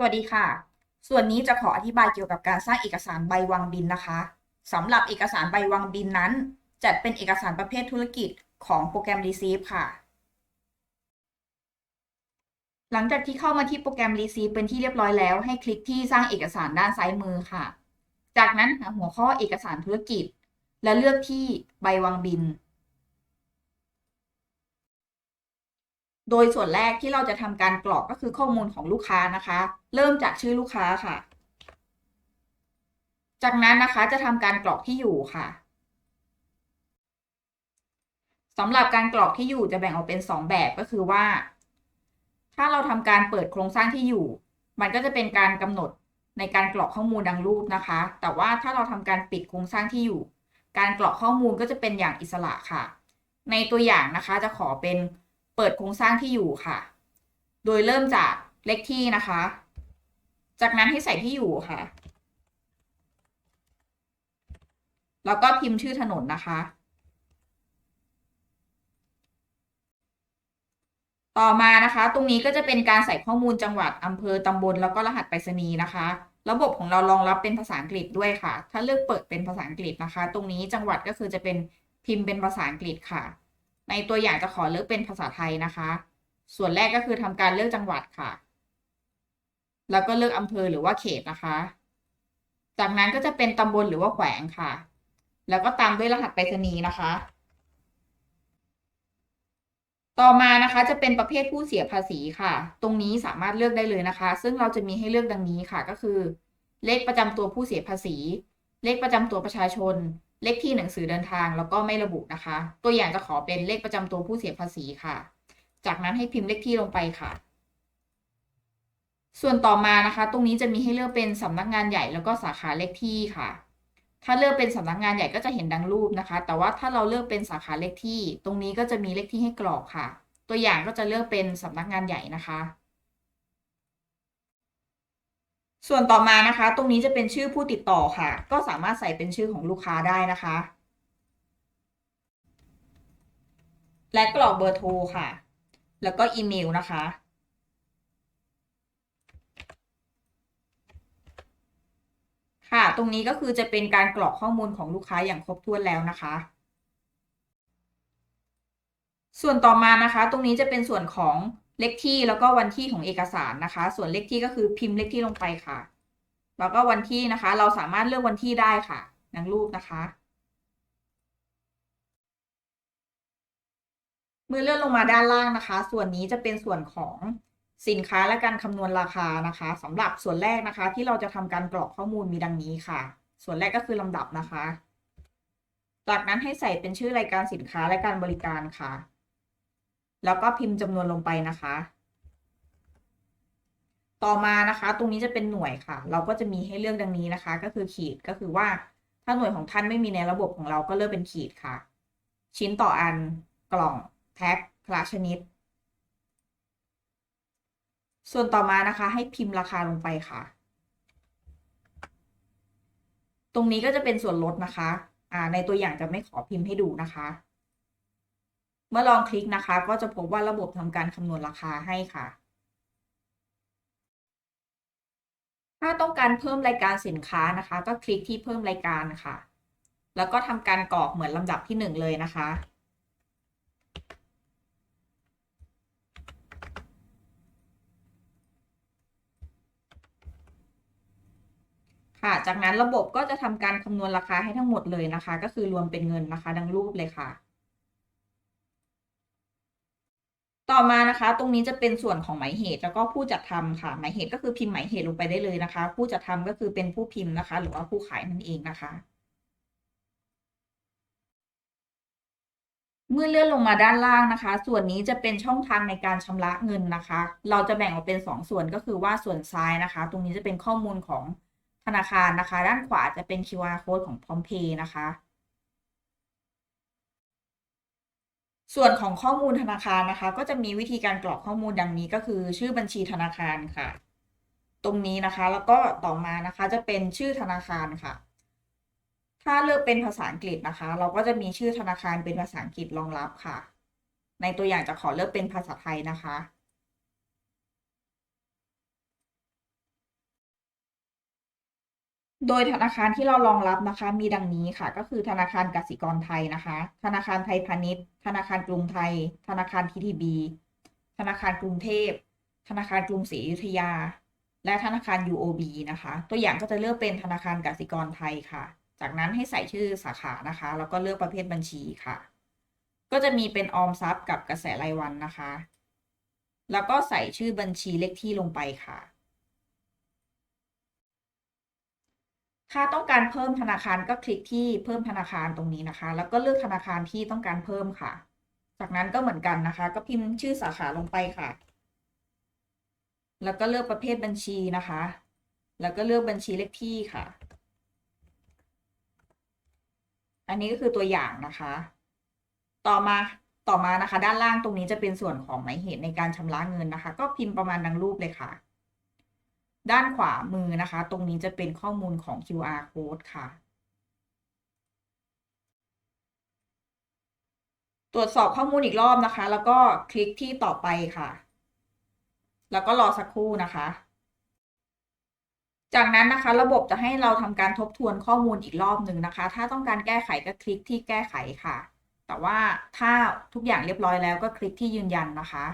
สวัสดีค่ะ ส่วนนี้จะขออธิบายเกี่ยวกับการสร้างเอกสารใบวางบินนะคะสำหรับเอกสารใบวางบินนั้น จัดเป็นเอกสารประเภทธุรกิจของโปรแกรม Receive ค่ะ หลังจากที่เข้ามาที่โปรแกรม Receive เป็นที่เรียบร้อยแล้ว ให้คลิกที่สร้างเอกสารด้านซ้ายมือค่ะ จากนั้นหาหัวข้อเอกสารธุรกิจ และเลือกที่ใบวางบิน โดยส่วนแรกที่เราจะทำการกรอกก็คือข้อมูลของลูกค้านะคะ เริ่มจากชื่อลูกค้าค่ะ จากนั้นนะคะจะทำการกรอกที่อยู่ค่ะสำหรับการกรอกที่อยู่จะแบ่งออกเป็น 2 แบบก็คือว่า ถ้าเราทำการเปิดโครงสร้างที่อยู่ มันก็จะเป็นการกำหนดในการกรอกข้อมูลดังรูปนะคะ แต่ว่าถ้าเราทำการปิดโครงสร้างที่อยู่ การกรอกข้อมูลก็จะเป็นอย่างอิสระค่ะ ในตัวอย่างนะคะจะขอเป็น เปิดโครงสร้างที่อยู่ค่ะ โดยเริ่มจากเลขที่นะคะ จากนั้นให้ใส่ที่อยู่ค่ะ แล้วก็พิมพ์ชื่อถนนนะคะ ต่อมานะคะ ตรงนี้ก็จะเป็นการใส่ข้อมูลจังหวัดอำเภอตำบลแล้วก็รหัสไปรษณีย์นะคะระบบของเรารองรับเป็นภาษาอังกฤษด้วยค่ะ ถ้าเลือกเปิดเป็นภาษาอังกฤษนะคะ ตรงนี้จังหวัดก็คือจะเป็นพิมพ์เป็นภาษาอังกฤษค่ะ ในตัวอย่างจะขอเลือกเป็นภาษาไทยนะคะ ส่วนแรกก็คือทำการเลือกจังหวัดค่ะ แล้วก็เลือกอำเภอหรือว่าเขตนะคะ จากนั้นก็จะเป็นตำบลหรือว่าแขวงค่ะ แล้วก็ตามด้วยรหัสไปรษณีย์นะคะ ต่อมานะคะจะเป็นประเภทผู้เสียภาษีค่ะ ตรงนี้สามารถเลือกได้เลยนะคะ ซึ่งเราจะมีให้เลือกดังนี้ค่ะ ก็คือ เลขประจำตัวผู้เสียภาษี เลขประจำตัวประชาชน เลขที่หนังสือเดินทางแล้วก็ไม่ระบุนะคะ ตัวอย่างจะขอเป็นเลขประจำตัวผู้เสียภาษีค่ะ จากนั้นให้พิมพ์เลขที่ลงไปค่ะ ส่วนต่อมานะคะ ตรงนี้จะมีให้เลือกเป็นสำนักงานใหญ่แล้วก็สาขาเลขที่ค่ะ ถ้าเลือกเป็นสำนักงานใหญ่ก็จะเห็นดังรูปนะคะ แต่ว่าถ้าเราเลือกเป็นสาขาเลขที่ ตรงนี้ก็จะมีเลขที่ให้กรอกค่ะ ตัวอย่างก็จะเลือกเป็นสำนักงานใหญ่นะคะ ส่วนต่อมานะคะ ตรงนี้จะเป็นชื่อผู้ติดต่อค่ะ ก็สามารถใส่เป็นชื่อของลูกค้าได้นะคะ และกรอกเบอร์โทรค่ะ แล้วก็อีเมลนะคะ ค่ะ ตรงนี้ก็คือจะเป็นการกรอกข้อมูลของลูกค้าอย่างครบถ้วนแล้วนะคะส่วนต่อมานะคะ ตรงนี้จะเป็นส่วนของ เลขที่แล้วก็วันที่ของเอกสารนะคะ ส่วนเลขที่ก็คือพิมพ์เลขที่ลงไปค่ะ แล้วก็วันที่นะคะ เราสามารถเลือกวันที่ได้ค่ะดังรูปนะคะ เมื่อเลื่อนลงมาด้านล่างนะคะ ส่วนนี้จะเป็นส่วนของสินค้าและการคำนวณราคานะคะสำหรับส่วนแรกนะคะ ที่เราจะทำการกรอกข้อมูลมีดังนี้ค่ะ ส่วนแรกก็คือลำดับนะคะ จากนั้นให้ใส่เป็นชื่อรายการสินค้าและการบริการค่ะ แล้วก็พิมพ์จำนวนลงไปนะคะ ต่อมานะคะ ตรงนี้จะเป็นหน่วยค่ะ เราก็จะมีให้เลือกดังนี้นะคะ ก็คือขีดก็คือว่าถ้าหน่วยของท่านไม่มีในระบบของเราก็เลือกเป็นขีดค่ะ ชิ้นต่ออันกล่องแพ็คคละชนิด ส่วนต่อมานะคะ ให้พิมพ์ราคาลงไปค่ะ ตรงนี้ก็จะเป็นส่วนลดนะคะ อ่า ในตัวอย่างจะไม่ขอพิมพ์ให้ดูนะคะ เมื่อลองคลิกนะคะ ก็จะพบว่าระบบทำการคำนวณราคาให้ค่ะ ถ้าต้องการเพิ่มรายการสินค้านะคะ ก็คลิกที่เพิ่มรายการค่ะ แล้วก็ทำการกรอกเหมือนลำดับที่หนึ่งเลยนะคะค่ะ จากนั้นระบบก็จะทำการคำนวณราคาให้ทั้งหมดเลยนะคะ ก็คือรวมเป็นเงินนะคะ ดังรูปเลยค่ะ ต่อมานะคะ ตรงนี้จะเป็นส่วนของหมายเหตุแล้วก็ผู้จัดทำค่ะ หมายเหตุก็คือพิมพ์หมายเหตุลงไปได้เลยนะคะ ผู้จัดทำก็คือเป็นผู้พิมพ์นะคะ หรือว่าผู้ขายนั่นเองนะคะ เมื่อเลื่อนลงมาด้านล่างนะคะ ส่วนนี้จะเป็นช่องทางในการชำระเงินนะคะ เราจะแบ่งออกเป็น 2 ส่วนก็คือว่าส่วนซ้ายนะคะ ตรงนี้จะเป็นข้อมูลของธนาคารนะคะ ด้านขวาจะเป็น QR code ของ PromptPay นะคะ ส่วนของข้อมูลธนาคารนะคะ ก็จะมีวิธีการกรอกข้อมูลดังนี้ก็คือ ชื่อบัญชีธนาคารค่ะ ตรงนี้นะคะแล้วก็ต่อมานะคะจะเป็นชื่อธนาคารค่ะ ถ้าเลือกเป็นภาษาอังกฤษนะคะ เราก็จะมีชื่อธนาคารเป็นภาษาอังกฤษรองรับค่ะ ในตัวอย่างจะขอเลือกเป็นภาษาไทยนะคะ โดยธนาคารที่เรารองรับนะคะ มีดังนี้ค่ะ ก็คือธนาคารกสิกรไทยนะคะ ธนาคารไทยพาณิชย์ ธนาคารกรุงไทย ธนาคารทีทีบีธนาคารกรุงเทพ ธนาคารกรุงศรีอยุธยา และธนาคาร UOB นะคะ ตัวอย่างก็จะเลือกเป็นธนาคารกสิกรไทยค่ะ จากนั้นให้ใส่ชื่อสาขานะคะ แล้วก็เลือกประเภทบัญชีค่ะ ก็จะมีเป็นออมทรัพย์กับกระแสรายวันนะคะ แล้วก็ใส่ชื่อบัญชีเลขที่ลงไปค่ะ ถ้าต้องการเพิ่มธนาคารก็คลิกที่เพิ่มธนาคารตรงนี้นะคะ แล้วก็เลือกธนาคารที่ต้องการเพิ่มค่ะ จากนั้นก็เหมือนกันนะคะ ก็พิมพ์ชื่อสาขาลงไปค่ะ แล้วก็เลือกประเภทบัญชีนะคะ แล้วก็เลือกบัญชีเลขที่ค่ะ อันนี้ก็คือตัวอย่างนะคะ ต่อมาต่อมานะคะ ด้านล่างตรงนี้จะเป็นส่วนของหมายเหตุในการชำระเงินนะคะ ก็พิมพ์ประมาณดังรูปเลยค่ะ ด้านขวามือนะคะ ตรงนี้จะเป็นข้อมูลของ QR code ค่ะ ตรวจสอบข้อมูลอีกรอบนะคะ แล้วก็คลิกที่ต่อไปค่ะ แล้วก็รอสักครู่นะคะ จากนั้นนะคะ ระบบจะให้เราทำการทบทวนข้อมูลอีกรอบหนึ่งนะคะ ถ้าต้องการแก้ไขก็คลิกที่แก้ไขค่ะ แต่ว่าถ้าทุกอย่างเรียบร้อยแล้วก็คลิกที่ยืนยันนะคะ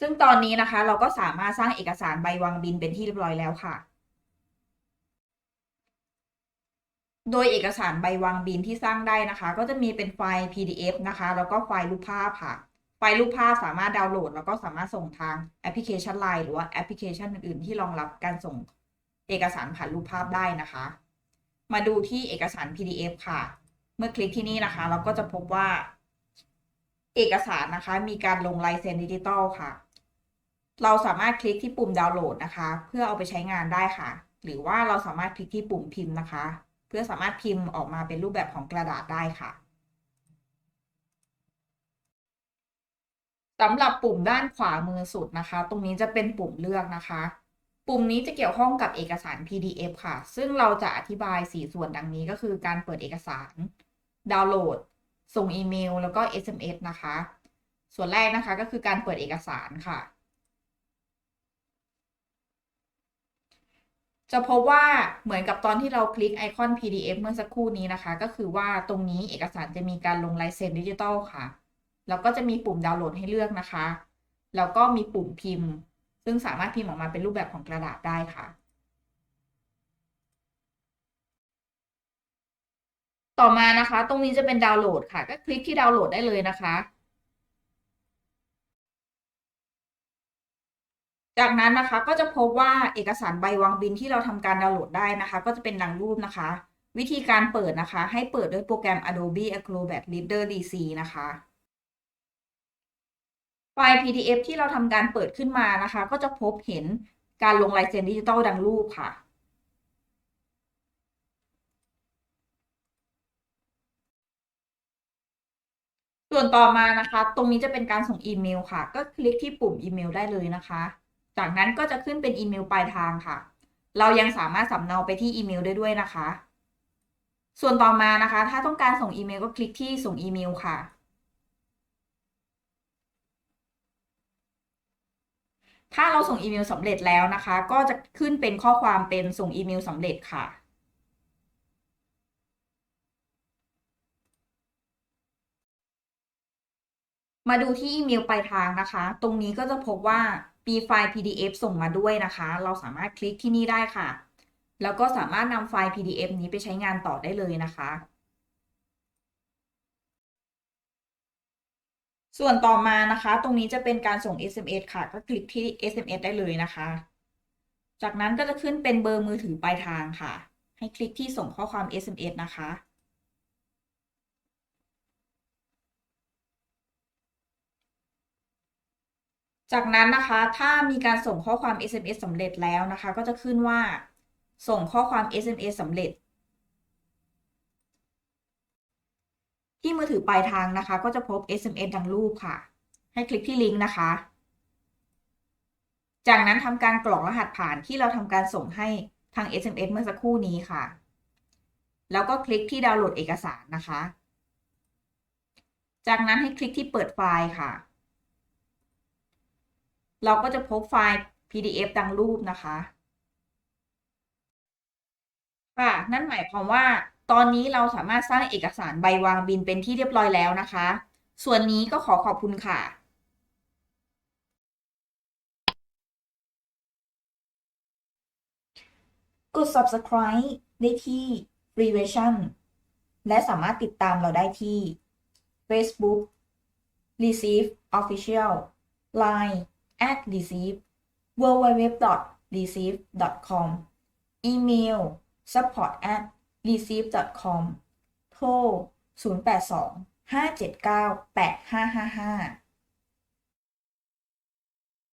ซึ่งตอนนี้นะคะเราก็สามารถสร้างเอกสารใบวางบินเป็นที่เรียบร้อยแล้วค่ะ โดยเอกสารใบวางบินที่สร้างได้นะคะ ก็จะมีเป็นไฟล์ PDF นะคะ แล้วก็ไฟล์รูปภาพค่ะ ไฟล์รูปภาพสามารถดาวน์โหลด แล้วก็สามารถส่งทางแอปพลิเคชัน Line หรือว่าแอปพลิเคชันอื่นๆ ที่รองรับการส่งเอกสารผ่านรูปภาพได้นะคะ มาดูที่เอกสาร PDF ค่ะ เมื่อคลิกที่นี่นะคะ เราก็จะพบว่าเอกสารนะคะ มีการลงลายเซ็นดิจิตอลค่ะ เราสามารถคลิกที่ปุ่มดาวน์โหลดนะคะ เพื่อเอาไปใช้งานได้ค่ะ หรือว่าเราสามารถคลิกที่ปุ่มพิมพ์นะคะ เพื่อสามารถพิมพ์ออกมาเป็นรูปแบบของกระดาษได้ค่ะสำหรับปุ่มด้านขวามือสุดนะคะ ตรงนี้จะเป็นปุ่มเลือกนะคะ ปุ่มนี้จะเกี่ยวข้องกับเอกสาร PDF ค่ะ ซึ่งเราจะอธิบาย 4 ส่วนดังนี้ก็คือการเปิดเอกสาร ดาวน์โหลด ส่งอีเมล แล้วก็ SMS นะคะ ส่วนแรกนะคะก็คือการเปิดเอกสารค่ะ จะพบว่าเหมือนกับตอนที่เราคลิกไอคอน PDF เมื่อสักครู่นี้นะคะ ก็คือว่าตรงนี้เอกสารจะมีการลงลายเซ็นดิจิตอลค่ะ แล้วก็จะมีปุ่มดาวน์โหลดให้เลือกนะคะ แล้วก็มีปุ่มพิมพ์ ซึ่งสามารถพิมพ์ออกมาเป็นรูปแบบของกระดาษได้ค่ะ ต่อมานะคะ ตรงนี้จะเป็นดาวน์โหลดค่ะ ก็คลิกที่ดาวน์โหลดได้เลยนะคะ จากนั้นนะคะก็จะพบว่าเอกสารใบวางบินที่เราทำการดาวน์โหลดได้นะคะ ก็จะเป็นดังรูปนะคะ วิธีการเปิดนะคะ ให้เปิดด้วยโปรแกรม Adobe Acrobat Reader DC นะคะ ไฟล์ PDF ที่เราทำการเปิดขึ้นมานะคะ ก็จะพบเห็นการลงลายเซ็นดิจิตอลดังรูปค่ะส่วนต่อมานะคะ ตรงนี้จะเป็นการส่งอีเมลค่ะ ก็คลิกที่ปุ่มอีเมลได้เลยนะคะ จากนั้นก็จะขึ้นเป็นอีเมลปลายทางค่ะ เรายังสามารถสำเนาไปที่อีเมลได้ด้วยนะคะ ส่วนต่อมานะคะ ถ้าต้องการส่งอีเมลก็คลิกที่ส่งอีเมลค่ะ ถ้าเราส่งอีเมลสำเร็จแล้วนะคะ ก็จะขึ้นเป็นข้อความเป็นส่งอีเมลสำเร็จค่ะมาดูที่อีเมลปลายทางนะคะ ตรงนี้ก็จะพบว่า มีไฟล์ PDF ส่งมาด้วยนะคะ เราสามารถคลิกที่นี่ได้ค่ะ แล้วก็สามารถนำไฟล์ PDF นี้ไปใช้งานต่อได้เลยนะคะ ส่วนต่อมานะคะ ตรงนี้จะเป็นการส่ง SMS ค่ะ ก็คลิกที่ SMS ได้เลยนะคะ จากนั้นก็จะขึ้นเป็นเบอร์มือถือปลายทางค่ะ ให้คลิกที่ส่งข้อความ SMS นะคะ จากนั้นนะคะ ถ้ามีการส่งข้อความ SMS สำเร็จแล้วนะคะ ก็จะขึ้นว่า ส่งข้อความ SMS สำเร็จ ที่มือถือปลายทางนะคะ ก็จะพบ SMS ดังรูปค่ะ ให้คลิกที่ลิงก์นะคะ จากนั้นทำการกรอกรหัสผ่านที่เราทำการส่งให้ทาง SMS เมื่อสักครู่นี้ค่ะ แล้วก็คลิกที่ดาวน์โหลดเอกสารนะคะ จากนั้นให้คลิกที่เปิดไฟล์ค่ะ เราก็จะพบไฟล์ PDF ดังรูปนะคะค่ะนั่นหมายความว่า ตอนนี้เราสามารถสร้างเอกสารใบวางบินเป็นที่เรียบร้อยแล้วนะคะ ส่วนนี้ก็ขอขอบคุณค่ะกด subscribe ได้ที่ Freeversion และสามารถติดตามเราได้ที่ Facebook Receive Official Line at Receive www.receive.com อีเมล support at receive.com โทร 082 579 8555